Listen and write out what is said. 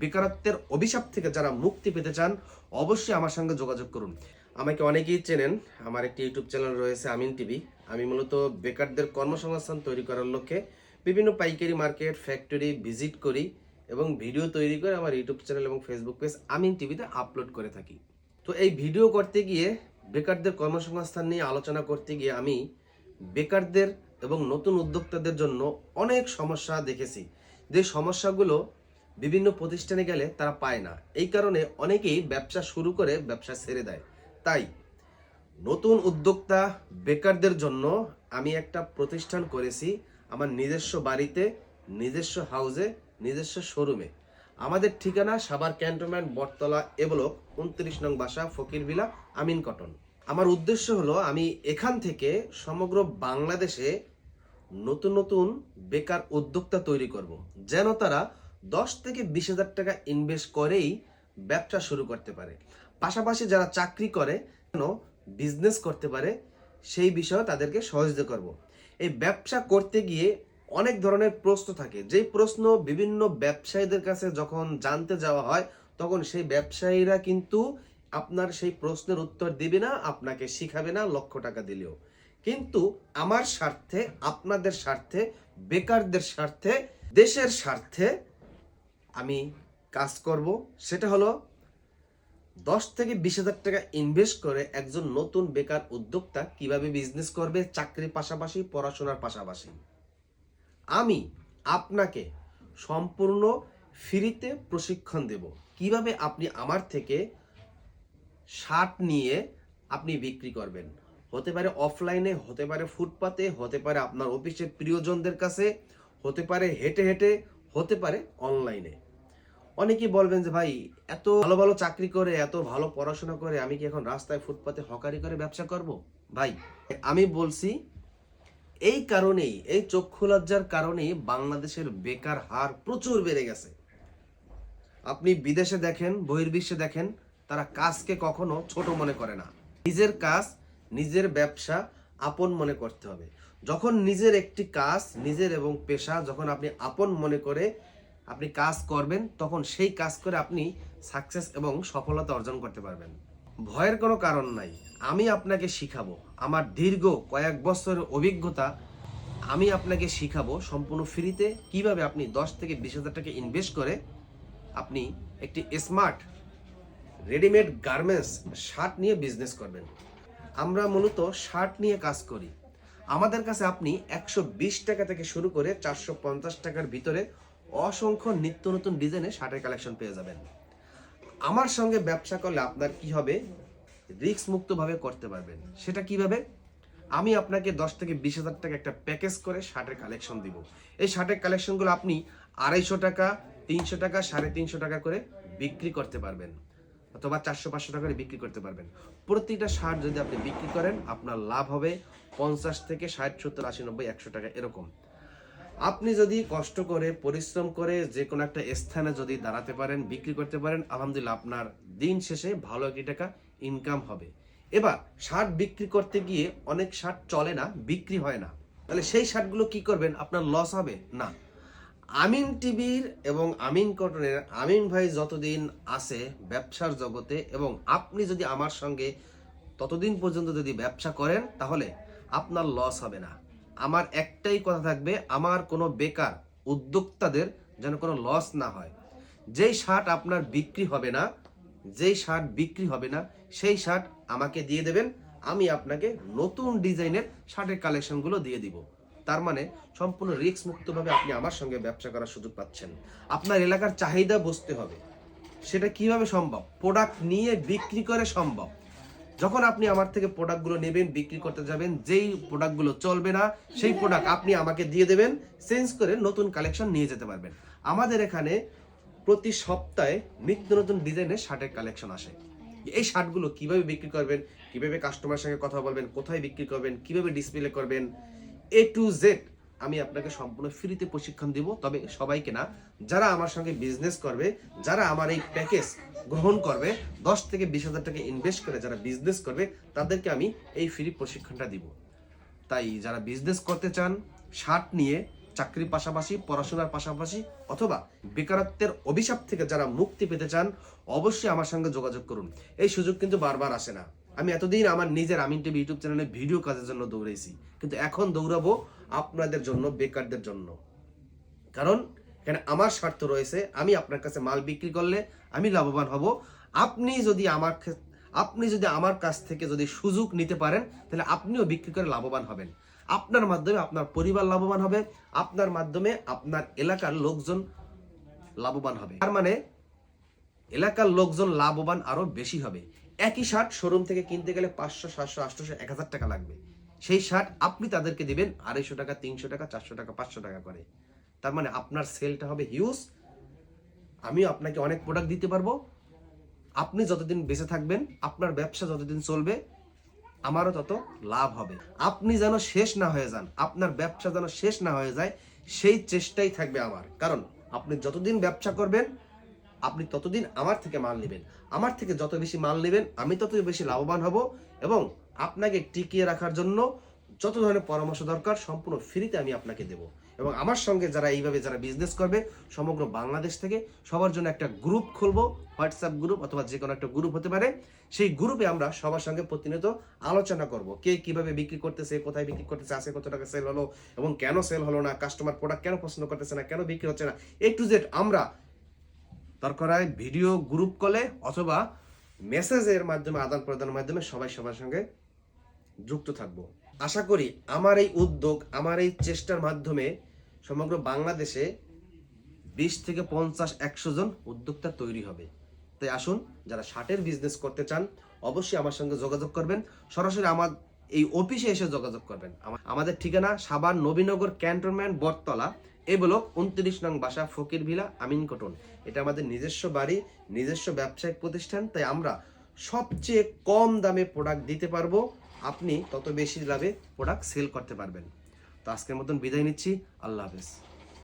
বেকারত্বের অভিশাপ থেকে যারা মুক্তি পেতে চান, অবশ্যই আমার সঙ্গে যোগাযোগ করুন। আমাকে অনেকেই চেনেন, আমার একটি ইউটিউব চ্যানেল রয়েছে আমিন টিভি। আমি মূলত বেকারদের কর্মসংস্থান তৈরি করার লক্ষ্যে বিভিন্ন পাইকারি মার্কেট, ফ্যাক্টরি ভিজিট করি এবং ভিডিও তৈরি করে আমার ইউটিউব চ্যানেল এবং ফেসবুক পেজ আমিন টিভিতে আপলোড করে থাকি। তো এই ভিডিও করতে গিয়ে, বেকারদের কর্মসংস্থান নিয়ে আলোচনা করতে গিয়ে আমি বেকারদের এবং নতুন উদ্যোক্তাদের জন্য অনেক সমস্যা দেখেছি। যে সমস্যাগুলো বিভিন্ন প্রতিষ্ঠানে গেলে তারা পায় না। এই কারণে অনেকেই ব্যবসা শুরু করে ব্যবসা ছেড়ে দেয়। তাই নতুন উদ্যোক্তা বেকারদের জন্য আমি একটা প্রতিষ্ঠান করেছি আমার নিজস্ব বাড়িতে, নিজস্ব হাউসে, নিজস্ব শোরুমে। আমাদের ঠিকানা সাবার ক্যান্টনমেন্ট, বটতলা, এবলক, উনত্রিশ নং বাসা ফকিরবিলা আমিন কটন। আমার উদ্দেশ্য হলো আমি এখান থেকে সমগ্র বাংলাদেশে নতুন নতুন বেকার উদ্যোক্তা তৈরি করব, যেন তারা দশ থেকে বিশ হাজার টাকা ইনভেস্ট করেই ব্যবসা শুরু করতে পারে। পাশাপাশি যারা চাকরি করে যেন বিজনেস করতে পারে, সেই বিষয়ে তাদেরকে সহযোগিতা করব। এই ব্যবসা করতে গিয়ে অনেক ধরনের প্রশ্ন থাকে। যেই প্রশ্ন বিভিন্ন ব্যবসায়ীদের কাছে যখন জানতে যাওয়া হয়, তখন সেই ব্যবসায়ীরা কিন্তু আপনার সেই প্রশ্নের উত্তর দিবে না, আপনাকে শিখাবে না, লক্ষ টাকা দিলেও। কিন্তু আমার স্বার্থে, আপনাদের স্বার্থে, বেকারদের স্বার্থে, দেশের স্বার্থে আমি কাজ করব, সেটা হলো দশ থেকে বিশ হাজার টাকা ইনভেস্ট করে একজন নতুন বেকার উদ্যোক্তা কীভাবে বিজনেস করবে, চাকরির পাশাপাশি পড়াশোনার পাশাপাশি। আমি আপনাকে সম্পূর্ণ ফ্রিতে প্রশিক্ষণ দেব। কীভাবে আপনি আমার থেকে শার্ট নিয়ে আপনি বিক্রি করবেন? হতে পারে অফলাইনে হতে পারে ফুটপাতে, হতে পারে আপনার অফিসের প্রিয়জনদের কাছে, হতে পারে হেঁটে হেঁটে হতে পারে অনলাইনে অনেকেই বলবেন যে, ভাই, এত ভালো ভালো চাকরি করে, এত ভালো পড়াশোনা করে, আমি কি এখন রাস্তায় ফুটপাতে হকারি করে ব্যবসা করব? ভাই, আমি বলছি, এই কারণেই, এই চক্ষু লজ্জার কারণেই বাংলাদেশের বেকার হার প্রচুর বেড়ে গেছে। আপনি বিদেশে দেখেন, বহির্বিশ্বে দেখেন, তারা কাজকে কখনো ছোট মনে করে না। নিজের কাজ, নিজের ব্যবসা আপন মনে করতে হবে। যখন নিজের একটি কাজ, নিজের এবং পেশা যখন আপনি আপন মনে করে আপনি কাজ করবেন, তখন সেই কাজ করে আপনি সাকসেস এবং সফলতা অর্জন করতে পারবেন। ভয়ের কোনো কারণ নাই। আমি আপনাকে শিখাবো। আমার দীর্ঘ কয়েক বছরের অভিজ্ঞতা আমি আপনাকে শিখাবো সম্পূর্ণ ফ্রিতে। কীভাবে আপনি দশ থেকে বিশ হাজার টাকা ইনভেস্ট করে আপনি একটি স্মার্ট রেডিমেড গার্মেন্টস শার্ট নিয়ে বিজনেস করবেন। আমরা মূলত শার্ট নিয়ে কাজ করি। আমাদের কাছে আপনি একশো বিশ টাকা থেকে শুরু করে চারশো পঞ্চাশ টাকার ভিতরে অসংখ্য নিত্য নতুন ডিজাইনের শার্টের কালেকশন পেয়ে যাবেন। আমার সঙ্গে ব্যবসা করলে আপনার কি হবে? রিস্ক মুক্তভাবে করতে পারবেন। সেটা কীভাবে? আমি আপনাকে দশ থেকে বিশ হাজার টাকা একটা প্যাকেজ করে শার্টের কালেকশন দিব। এই শার্টের কালেকশনগুলো আপনি আড়াইশো টাকা, তিনশো টাকা, সাড়ে তিনশো টাকা করে বিক্রি করতে পারবেন। অথবা চারশো, পাঁচশো টাকা করে বিক্রি করতে পারবেন। প্রতিটা শার্ট যদি আপনি বিক্রি করেন, আপনার লাভ হবে পঞ্চাশ থেকে ষাট, সত্তর, আশি, নব্বই, একশো টাকা এরকম। আপনি যদি কষ্ট করে, পরিশ্রম করে যে কোনো একটা স্থানে যদি দাঁড়াতে পারেন, বিক্রি করতে পারেন, আলহামদুলিল্লাহ আপনার দিন শেষে ভালো একটি টাকা ইনকাম হবে। এবার শার্ট বিক্রি করতে গিয়ে অনেক শার্ট চলে না, বিক্রি হয় না। তাহলে সেই শার্টগুলো কি করবেন? আপনার লস হবে? না। আমিন টিভির এবং আমিন কটনের আমিন ভাই যতদিন আছে ব্যবসার জগতে এবং আপনি যদি আমার সঙ্গে ততদিন পর্যন্ত যদি ব্যবসা করেন, তাহলে আপনার লস হবে না। আমার একটাই কথা থাকবে, আমার কোনো বেকার উদ্যোক্তাদের যেন কোনো লস না হয়। যেই শার্ট আপনার বিক্রি হবে না, যেই শার্ট বিক্রি হবে না, সেই শার্ট আমাকে দিয়ে দেবেন, আমি আপনাকে নতুন ডিজাইনের শার্টের কালেকশনগুলো দিয়ে দিব। তার মানে সম্পূর্ণ রিস্ক মুক্তভাবে আপনি আমার সঙ্গে ব্যবসা করার সুযোগ পাচ্ছেন। আপনার এলাকার চাহিদা বুঝতে হবে। সেটা কীভাবে সম্ভব? প্রোডাক্ট নিয়ে বিক্রি করে সম্ভব। যখন আপনি আমার থেকে প্রোডাক্টগুলো নেবেন, বিক্রি করতে যাবেন, যেই প্রোডাক্টগুলো চলবে না, সেই প্রোডাক্ট আপনি আমাকে দিয়ে দেবেন চেঞ্জ করে নতুন কালেকশন নিয়ে যেতে পারবেন। আমাদের এখানে প্রতি সপ্তাহে নিত্য নতুন ডিজাইনের শার্টের কালেকশন আসে। এই শার্টগুলো কীভাবে বিক্রি করবেন? কীভাবে কাস্টমারের সঙ্গে কথা বলবেন? কোথায় বিক্রি করবেন? কীভাবে ডিসপ্লে করবেন? এ টু জেড আমি আপনাকে সম্পূর্ণ ফ্রিতে প্রশিক্ষণ দিব, তবে সবাইকে না, যারা আমার সঙ্গে বিজনেস করবে, যারা আমার এই প্যাকেজ গ্রহণ করবে, দশ থেকে বিশ হাজার টাকা ইনভেস্ট করে যারা বিজনেস করবে, তাদেরকে আমি এই ফ্রি প্রশিক্ষণটা দিব। তাই যারা বিজনেস করতে চান শার্ট নিয়ে, চাকরির পাশাপাশি, পড়াশোনার পাশাপাশি, অথবা বেকারত্বের অভিশাপ থেকে যারা মুক্তি পেতে চান, অবশ্যই আমার সঙ্গে যোগাযোগ করুন। এই সুযোগ কিন্তু বারবার আসে না। আমি এতদিন আমার নিজের আমিন টিভি ইউটিউব চ্যানেলে ভিডিও কাজের জন্য দৌড়েছি কিন্তু এখন দৌড়াবো আপনাদের জন্য, বেকারদের জন্য। কারণ এখানে আমার স্বার্থ রয়েছে, আমি আপনার কাছে মাল বিক্রি করলে আমি লাভবান হব। আপনি যদি আমার আপনি যদি আমার কাছ থেকে যদি সুযোগ নিতে পারেন, তাহলে আপনিও বিক্রি করে লাভবান হবেন। আপনার মাধ্যমে আপনার পরিবার লাভবান হবে, আপনার মাধ্যমে আপনার এলাকার লোকজন লাভবান হবে। তার মানে এলাকার লোকজন লাভবান আরও বেশি হবে। একই শার্ট শোরুম থেকে কিনতে গেলে পাঁচশো সাতশো আটশোশো এক হাজার টাকা লাগবে। সেই শার্ট আপনি তাদেরকে দিবেন আড়াইশো টাকা, তিনশো টাকা, চারশো টাকা, পাঁচশো টাকা করে। তার মানে আপনার সেলটা হবে হিউজ আমিও আপনাকে অনেক প্রোডাক্ট দিতে পারব। আপনি যতদিন বেঁচে থাকবেন, আপনার ব্যবসা যতদিন চলবে, আমারও তত লাভ হবে। আপনি যেন শেষ না হয়ে যান, আপনার ব্যবসা যেন শেষ না হয়ে যায়, সেই চেষ্টাই থাকবে আমার। কারণ আপনি যতদিন ব্যবসা করবেন আপনি ততদিন আমার থেকে মাল নেবেন। আমার থেকে যত বেশি মাল নেবেন, আমি তত বেশি লাভবান হব এবং আপনাকে টিকিয়ে রাখার জন্য যত ধরনের পরামর্শ দরকার, সম্পূর্ণ ফ্রিতে আমি আপনাকে দেব। এবং আমার সঙ্গে যারা এইভাবে যারা বিজনেস করবে, সমগ্র বাংলাদেশ থেকে সবার জন্য একটা গ্রুপ খুলবো হোয়াটসঅ্যাপ গ্রুপ অথবা যে কোনো একটা গ্রুপ হতে পারে। সেই গ্রুপে আমরা সবার সঙ্গে প্রতিনিয়ত আলোচনা করব। কে কীভাবে বিক্রি করতেছে, কোথায় বিক্রি করতেছে, আছে কত টাকা সেল হলো এবং কেন সেল হলো না কাস্টমার প্রোডাক্ট কেন পছন্দ করতেছে না, কেন বিক্রি হচ্ছে না। এ টু জেড আমরা দরকার হয় ভিডিও গ্রুপ কলে অথবা মেসেজের মাধ্যমে, আদান প্রদানের মাধ্যমে সবাই সবার সঙ্গে যুক্ত থাকব। আশা করি আমার এই উদ্যোগ, আমার এই চেষ্টার মাধ্যমে সমগ্র বাংলাদেশে বিশ থেকে পঞ্চাশ, একশো জন উদ্যোক্তা তৈরি হবে। তাই আসুন, যারা শার্টের বিজনেস করতে চান, অবশ্যই আমার সঙ্গে যোগাযোগ করবেন। সরাসরি আমার এই অফিসে এসে যোগাযোগ করবেন। আমাদের ঠিকানা সাবান Nabinagar cantonment Bottola A block উনত্রিশ নং বাসা ফকির ভিলা, আমিন কটন। এটা আমাদের নিজস্ব বাড়ি, নিজস্ব ব্যবসায়িক প্রতিষ্ঠান, তাই আমরা সবচেয়ে কম দামে প্রোডাক্ট দিতে পারব। আপনি তত বেশি লাভে প্রোডাক্ট সেল করতে পারবেন। তো আজকের মতন বিদায় নিচ্ছি। আল্লাহ হাফেজ।